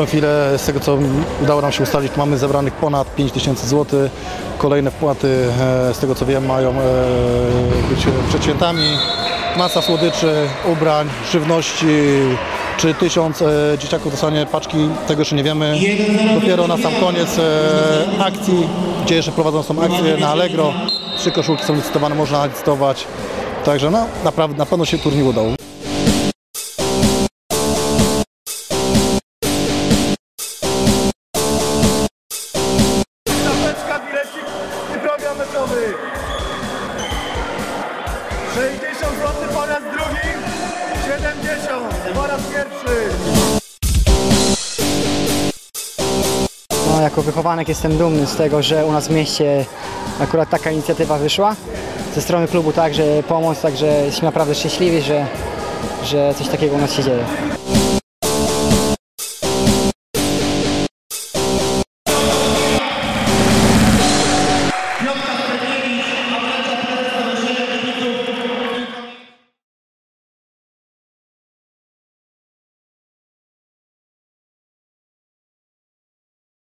tą chwilę, z tego co udało nam się ustalić, mamy zebranych ponad 5 tysięcy. Kolejne wpłaty, e, z tego co wiem, mają e, być przed świętami. Masa słodyczy, ubrań, żywności. Czy tysiąc e, dzieciaków dostanie paczki, tego jeszcze nie wiemy. Dopiero na sam koniec e, akcji, gdzie jeszcze prowadzą są akcje na Allegro. Trzy koszulki są licytowane, można licytować. Także no, naprawdę, na pewno się turniej udał. 60 zł po raz drugi, 70 po raz pierwszy. No, jako wychowanek jestem dumny z tego, że u nas w mieście akurat taka inicjatywa wyszła. Ze strony klubu także pomoc, także jesteśmy naprawdę szczęśliwi, że, że coś takiego u nas się dzieje.